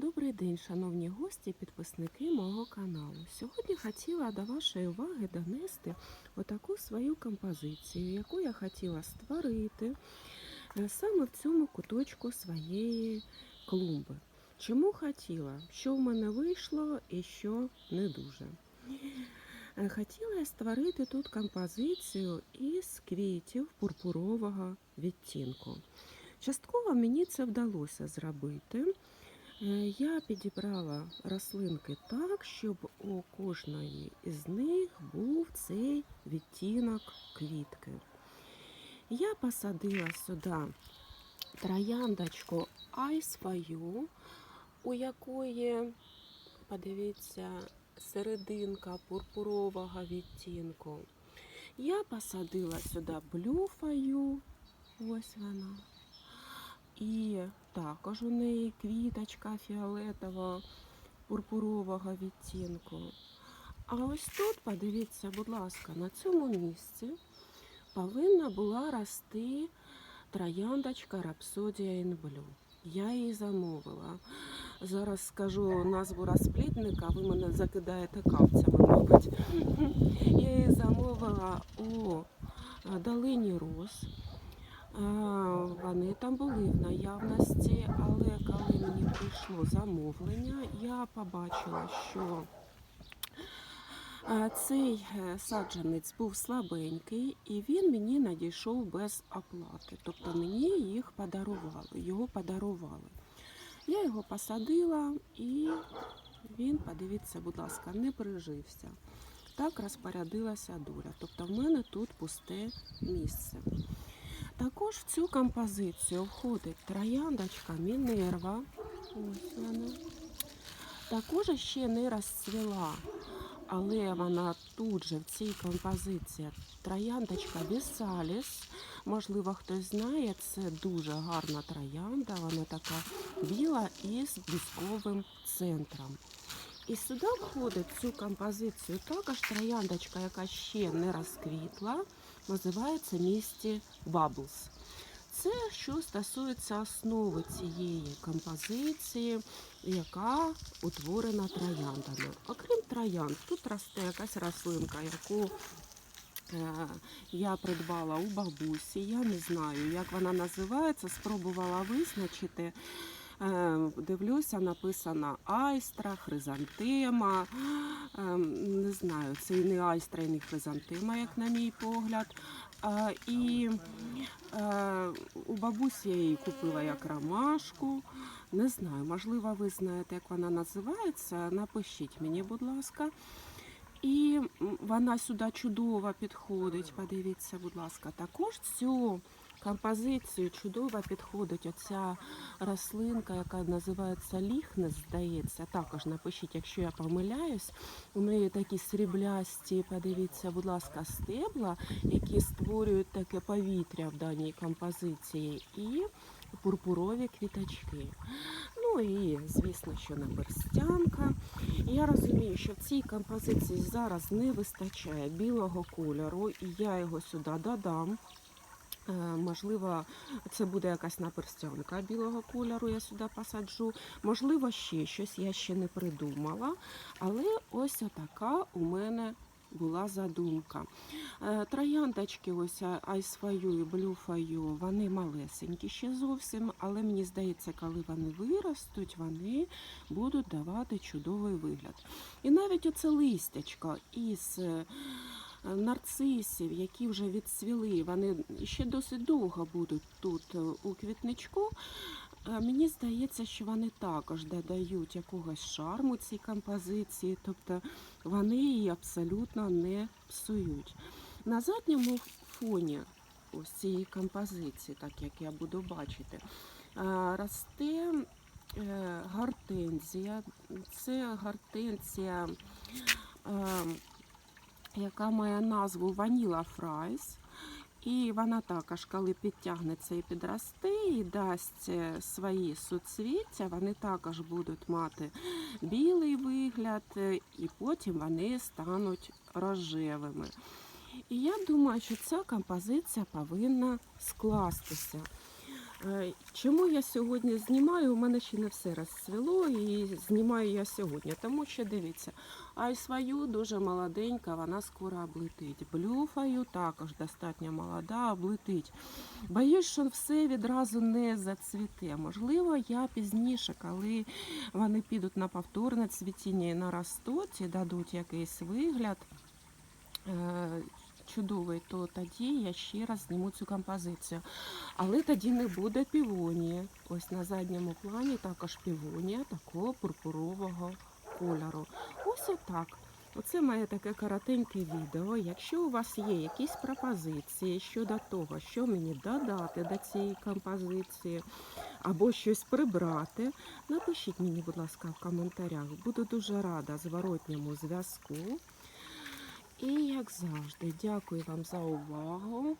Добрий день, шановні гості, підписники мого каналу. Сьогодні хотіла до вашої уваги донести отаку свою композицію, яку я хотіла створити е, саме в цьому куточку своєї клумби. Чому хотіла? Що в мене вийшло і що не дуже. Е, Хотіла я створити тут композицію із квітів пурпурового відтінку. Частково мені це вдалося зробити. Е, Я підібрала рослинки так, щоб у кожної із них був цей відтінок квітки. Я посадила сюди трояндочку You, у якої, подивіться, серединка пурпурового відтінку. Я посадила сюди for ось вона. І також у неї квіточка фіолетово пурпурового відтінку. А ось тут, подивіться, будь ласка, на цьому місці повинна була рости трояндочка in Blue. Я її замовила. Зараз скажу назву розплідника, ви мене закидаєте кавцями, мабуть. Я її замовила у долині роз. Вони там були в наявності, але коли мені прийшло замовлення, я побачила, що е, цей е, саджанець був слабенький, і він мені надійшов без оплати. Тобто мені їх подарували, його подарували. Я його посадила і він, подивіться, будь ласка, не прижився. Так розпорядилася доля. Тобто в мене тут пусте місце. Також в цю композицію входить трояндочка Мінерва. Ось вона. Також ще не розцвіла, але вона тут же в цій композиції трояндочка Вісаліс. Можливо, хтось знає, це дуже гарна троянда. Вона така біла із бісковим центром. І сюди входить в цю композицію також трояндочка, яка ще не розквітла, називається місті Bubbles. Це що стосується основи цієї композиції, яка утворена трояндами. Окрім троянд, тут росте якась рослинка, яку е, я придбала у бабусі. Я не знаю, як вона називається, спробувала визначити. Е, Дивлюся, написано айстра, хризантема. Е, Не знаю, це і не айстра, і не хризантема, як на мій погляд. Е, І у бабусі я її купила як ромашку. Не знаю, можливо, ви знаєте, як вона називається. Напишіть мені, будь ласка. І вона сюди чудово підходить. Подивіться, будь ласка, також цю композицію чудово підходить оця рослинка, яка називається ліхнес, здається. Також напишіть, якщо я помиляюсь. У неї такі сріблясті, подивіться, будь ласка, стебла, які створюють таке повітря в даній композиції, і пурпурові квіточки. Ну і звісно, що наперстянка. І Я розумію, що в цій композиції зараз не вистачає білого кольору, і я його сюди додам. Е, Можливо, це буде якась наперстянка білого кольору, я сюди посаджу. Можливо, ще щось я ще не придумала. Але ось така у мене була задумка. Е, Трояндочки, ось айсфаю і блюфаю, вони малесенькі ще зовсім, але мені здається, коли вони виростуть, вони будуть давати чудовий вигляд. І навіть оце листячко із е, нарцисів, які вже відцвіли, вони ще досить довго будуть тут е, у квітничку. Е, Мені здається, що вони також додають якогось шарму цій композиції, тобто вони її абсолютно не псують. На задньому фоні ось цієї композиції, так як я буду бачити, е, росте е, гортензія. Це гортензія, е, яка має назву Vanilla Fries. І вона також, коли підтягнеться і підросте, і дасть е, свої суцвіття, вони також будуть мати білий вигляд, е, і потім вони стануть рожевими. І я думаю, що ця композиція повинна скластися. Е, Чому я сьогодні знімаю? У мене ще не все розцвіло і знімаю я сьогодні, тому що дивіться, айсваю дуже молоденька, вона скоро облетить. Блюфаю також достатньо молода, облетить. Боюсь, що все відразу не зацвіте. Можливо, я пізніше, коли вони підуть на повторне цвітіння і наростуть, і дадуть якийсь вигляд. Чудовий, то тоді я ще раз зніму цю композицію. Але тоді не буде півонії. Ось на задньому плані також півонія такого пурпурового кольору. Ось отак. Оце моє таке коротеньке відео. Якщо у вас є якісь пропозиції щодо того, що мені додати до цієї композиції, або щось прибрати, напишіть мені, будь ласка, в коментарях. Буду дуже рада зворотньому зв'язку. І як завжди, дякую вам за увагу.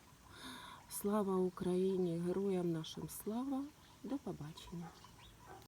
Слава Україні! Героям нашим слава! До побачення!